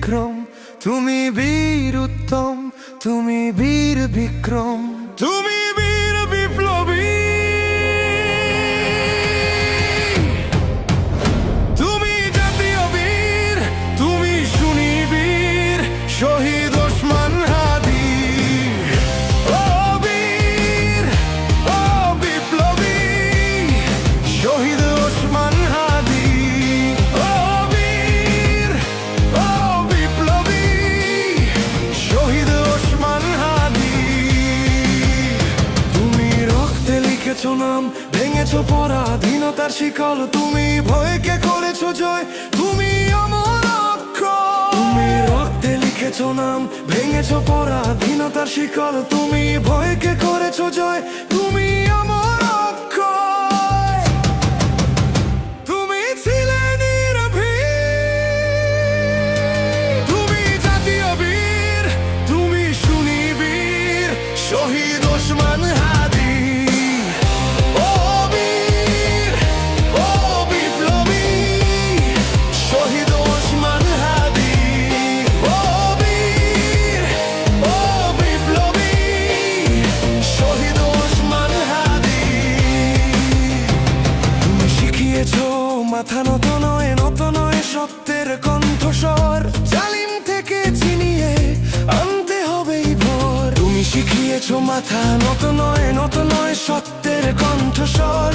বিক্রম তুমি বীর উত্তম তুমি বীর বিক্রম। রক্তে লিখেছো নাম, ভেঙেছো পরাধীনতার শিকল তুমি ভয়কে করেছ জয়, তুমি আমার। তুমি রক্তে লিখেছো নাম, ভেঙেছো পরাধীনতার শিকল তুমি ভয়কে করেছ জয়, তুমি মাথা নত নয় নত নয় সত্যের কণ্ঠস্বর। জালিম থেকে চিনিয়ে আনতে হবেই ভর। তুমি শিখিয়েছো মাথা নত নয় নত নয় সত্যের কণ্ঠস্বর।